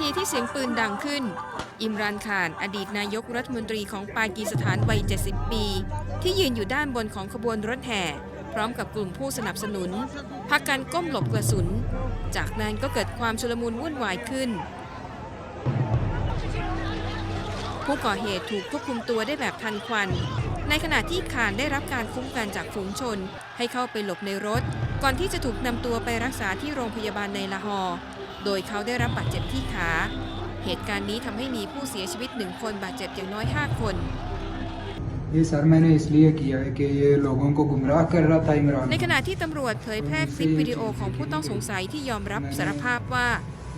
ทีที่เสียงปืนดังขึ้น อิมรานขานอดีตนายกรัฐมนตรีของปากีสถานวัย 70 ปี ที่ยืนอยู่ด้านบนของขบวนรถแห่ พร้อมกับกลุ่มผู้สนับสนุนพากันก้มหลบกระสุน จากนั้นก็เกิดความชุลมุนวุ่นวายขึ้น ผู้ก่อเหตุถูกควบคุมตัวได้แบบทันควัน ในขณะที่ขานได้รับการคุ้มกันจากฝูงชนให้เข้าไปหลบในรถ ก่อนที่จะถูกนำตัวไปรักษาที่โรงพยาบาลในลาฮอร์โดยเขาได้รับบาดเจ็บที่ขา เหตุการณ์นี้ทำให้มีผู้เสียชีวิตหนึ่งคนบาดเจ็บอย่างน้อย 5 คน ในขณะที่ตำรวจเผยแพร่คลิปวิดีโอของผู้ต้องสงสัยที่ยอมรับสารภาพว่า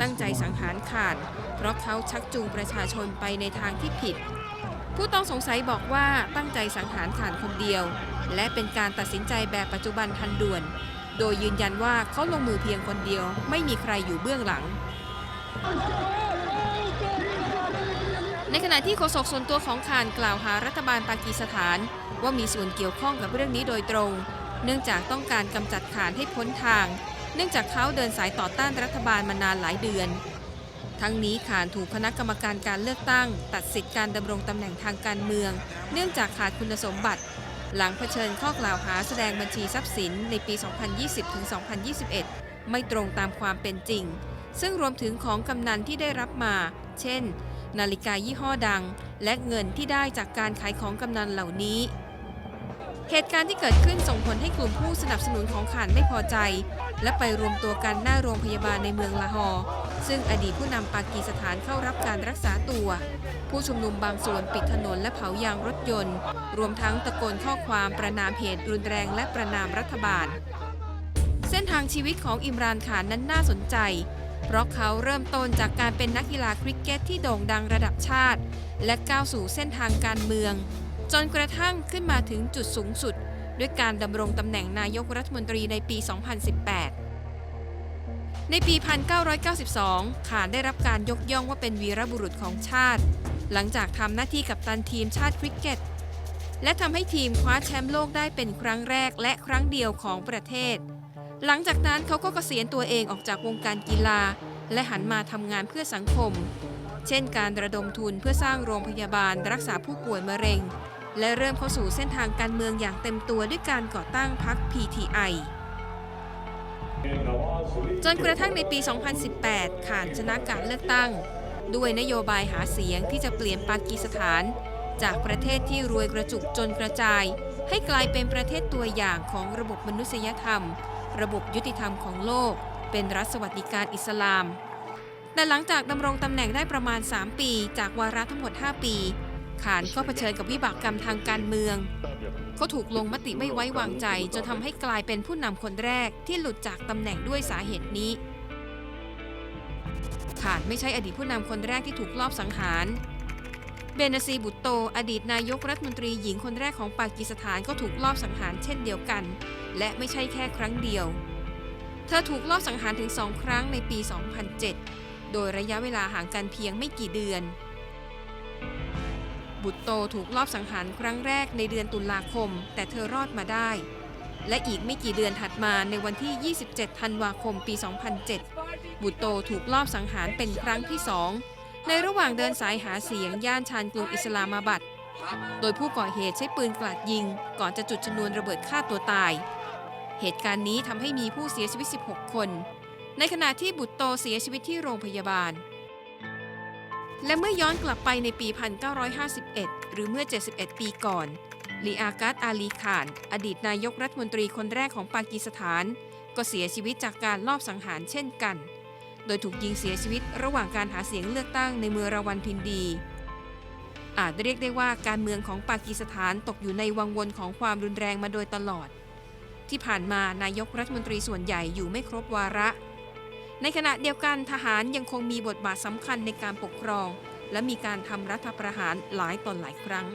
ตั้งใจสังหารขาด เพราะเขาชักจูงประชาชนไปในทางที่ผิด ผู้ต้องสงสัยบอกว่าตั้งใจสังหารขาดคนเดียว และเป็นการตัดสินใจแบบปัจจุบันทันด่วน โดยยืนยันว่าเขาลงมือเพียงคนเดียว ไม่มีใครอยู่เบื้องหลัง ในขณะที่โฆษกส่วนตัวของขานกล่าวหารัฐบาลปากีสถาน ว่ามีส่วนเกี่ยวข้องกับเรื่องนี้โดยตรง เนื่องจากต้องการกำจัดขานให้พ้นทาง เนื่องจากเขาเดินสายต่อต้านรัฐบาลมานานหลายเดือน ทั้งนี้ขานถูกคณะกรรมการการเลือกตั้ง ตัดสิทธิการดำรงตำแหน่งทางการเมือง เนื่องจากขาดคุณสมบัติ หลังเผชิญข้อกล่าวหาแสดงบัญชีทรัพย์สินในปี 2020-2021 ไม่ตรงตามความเป็นจริง ซึ่งรวมถึงของกำนันที่ได้รับมา เช่น นาฬิกายี่ห้อดัง และเงินที่ได้จากการขายของกำนันเหล่านี้ เหตุการณ์ที่เกิดขึ้นส่งผลให้กลุ่มผู้สนับสนุนของขานไม่พอใจ และไปรวมตัวกันหน้าโรงพยาบาลในเมืองลาฮอร์ ซึ่งอดีตผู้นำปากีสถานเข้ารับการรักษาตัว ผู้ชุมนุมบางส่วนปิดถนนและเผายางรถยนต์ รวมทั้งตะโกนข้อความประนามเหตุรุนแรงและประนามรัฐบาล เส้นทางชีวิตของอิมรานขานนั้นน่าสนใจ เพราะเขาเริ่มต้นจากการเป็นนักกีฬาคริกเก็ตที่โด่งดังระดับชาติ และก้าวสู่เส้นทางการเมือง จนกระทั่งขึ้นมาถึงจุดสูงสุด ด้วยการดำรงตำแหน่งนายกรัฐมนตรีในปี 2018 ในปี 1992 ขานได้รับการยกย่องว่าเป็นวีรบุรุษของชาติ หลังจากทำหน้าที่กับตันทีมชาติคริกเก็ต และทำให้ทีมคว้าแชมป์โลกได้เป็นครั้งแรกและครั้งเดียวของประเทศ หลังจากนั้นเขาก็เกษียณตัวเองออกจากวงการกีฬา และหันมาทำงานเพื่อสังคม เช่นการระดมทุนเพื่อสร้างโรงพยาบาลรักษาผู้ป่วยมะเร็ง และเริ่มเข้าสู่เส้นทางการเมืองอย่างเต็มตัวด้วยการก่อตั้งพรรค PTI จนกระทั่งในปี 2018 ขานชนะการเลือกตั้ง ด้วยนโยบายหาเสียงที่จะเปลี่ยนปากีสถาน จากประเทศที่รวยกระจุกจนกระจาย ให้กลายเป็นประเทศตัวอย่างของระบบมนุษยธรรม ระบบยุติธรรมของโลก เป็นรัฐสวัสดิการอิสลาม แต่หลังจากดำรงตำแหน่งได้ประมาณ 3 ปี จากวาระทั้งหมด 5 ปี ขานก็เผชิญกับวิบากกรรมทางการเมือง เขาถูกลงมติไม่ไว้วางใจ จนทำให้กลายเป็นผู้นำคนแรกที่หลุดจากตำแหน่งด้วยสาเหตุนี้ ขานไม่ใช่อดีตผู้นำคนแรกที่ถูกลอบสังหาร เบนซีบุตโต อดีตนายกรัฐมนตรีหญิงคนแรกของปากีสถานก็ถูกลอบสังหารเช่นเดียวกัน และไม่ใช่แค่ครั้งเดียว เธอถูกลอบสังหารถึงสองครั้งในปี 2007 โดยระยะเวลาห่างกันเพียงไม่กี่เดือน บุตรโตถูกลอบสังหารครั้งแรกในเดือนตุลาคม แต่เธอรอดมาได้ และอีกไม่กี่เดือนถัดมาในวันที่ 27 ธันวาคมปี 2007 บุตรโตถูกลอบสังหารเป็นครั้งที่สองในระหว่างเดินสายหาเสียงย่านชานกรุงอิสลามาบัดโดยผู้ก่อเหตุใช้ปืนกราดยิง ก่อนจะจุดชนวนระเบิดฆ่าตัวตาย เหตุการณ์นี้ทำให้มีผู้เสียชีวิต 16 คน ในขณะที่บุตรโตเสียชีวิตที่โรงพยาบาล และเมื่อย้อนกลับไปในปี 1951 หรือเมื่อ 71 ปีก่อน ลีอากัตอาลีขาน อดีตนายกรัฐมนตรีคนแรกของปากีสถาน ก็เสียชีวิตจากการลอบสังหารเช่นกัน โดยถูกยิงเสียชีวิตระหว่างการหาเสียงเลือกตั้งในเมืองราวันพินดี อาจเรียกได้ว่าการเมืองของปากีสถานตกอยู่ในวังวนของความรุนแรงมาโดยตลอด ที่ผ่านมานายกรัฐมนตรีส่วนใหญ่อยู่ไม่ครบวาระ ในขณะเดียวกันทหารยังคงมีบทบาทสำคัญในการปกครอง และมีการทำรัฐประหารหลายตอนหลายครั้ง